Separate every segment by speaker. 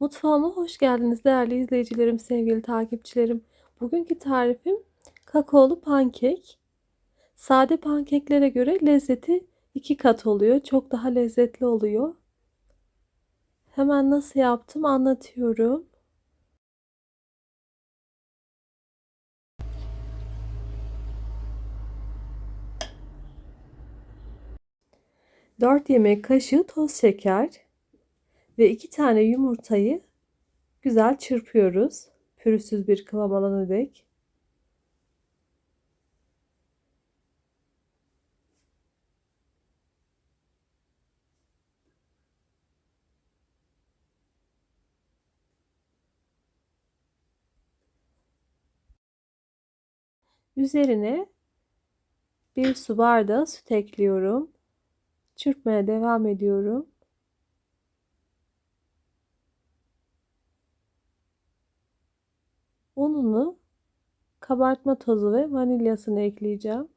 Speaker 1: Mutfağıma hoş geldiniz değerli izleyicilerim, sevgili takipçilerim. Bugünkü tarifim kakaolu pankek. Sade pankeklere göre lezzeti iki kat oluyor. Çok daha lezzetli oluyor. Hemen nasıl yaptım anlatıyorum. Dört yemek kaşığı toz şeker ve iki tane yumurtayı güzel çırpıyoruz. Pürüzsüz bir kıvam alana dek. Üzerine bir su bardağı süt ekliyorum. Çırpmaya devam ediyorum. Ununu, kabartma tozu ve vanilyasını ekleyeceğim.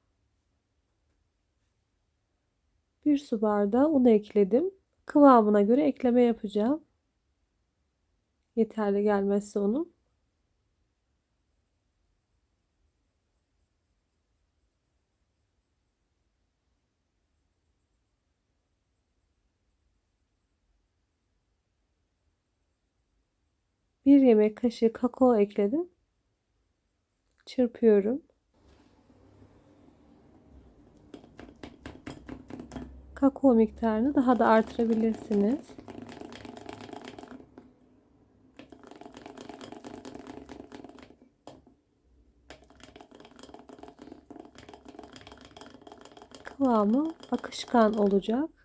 Speaker 1: Bir su bardağı un ekledim. Kıvamına göre ekleme yapacağım. Yeterli gelmezse unum. Bir yemek kaşığı kakao ekledim. Çırpıyorum. Kakao miktarını daha da artırabilirsiniz. Kıvamı akışkan olacak.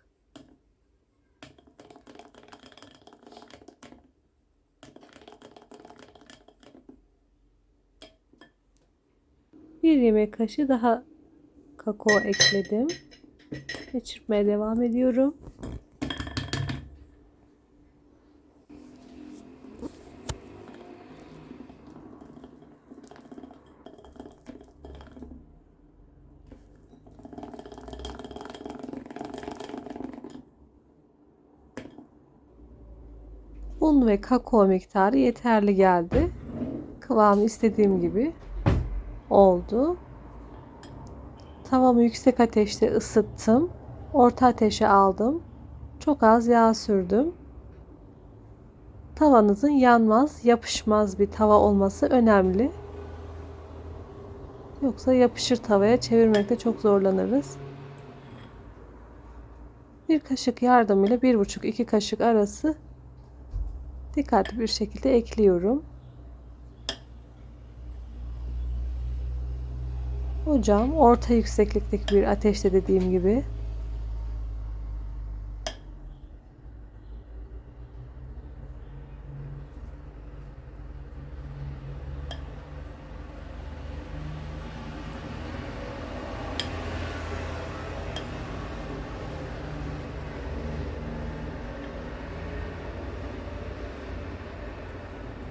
Speaker 1: Bir yemek kaşığı daha kakao ekledim. Ve çırpmaya devam ediyorum. Un ve kakao miktarı yeterli geldi. Kıvamı istediğim gibi oldu. Tavamı yüksek ateşte ısıttım. Orta ateşe aldım. Çok az yağ sürdüm. Tavanızın yanmaz, yapışmaz bir tava olması önemli. Yoksa yapışır tavaya çevirmekte çok zorlanırız. Bir kaşık yardımıyla bir buçuk iki kaşık arası dikkatli bir şekilde ekliyorum. Ocağım orta yükseklikteki bir ateşte dediğim gibi.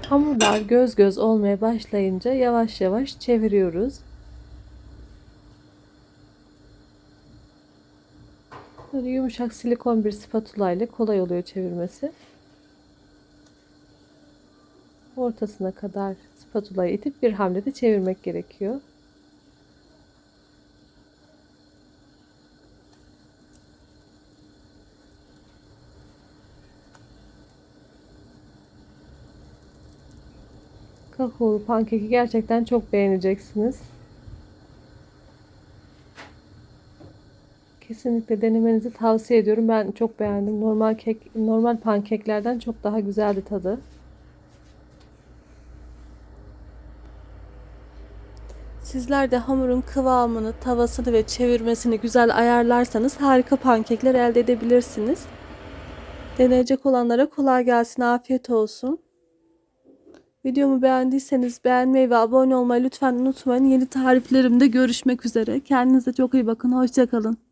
Speaker 1: Hamurlar göz göz olmaya başlayınca yavaş yavaş çeviriyoruz. Böyle yumuşak silikon bir spatula ile kolay oluyor çevirmesi. Ortasına kadar spatulayı itip bir hamlede çevirmek gerekiyor. Kakaolu pankeki gerçekten çok beğeneceksiniz. Kesinlikle denemenizi tavsiye ediyorum. Ben çok beğendim. Normal kek, normal pankeklerden çok daha güzeldi tadı. Sizler de hamurun kıvamını, tavasını ve çevirmesini güzel ayarlarsanız harika pankekler elde edebilirsiniz. Deneyecek olanlara kolay gelsin, afiyet olsun. Videomu beğendiyseniz beğenmeyi ve abone olmayı lütfen unutmayın. Yeni tariflerimde görüşmek üzere. Kendinize çok iyi bakın. Hoşçakalın.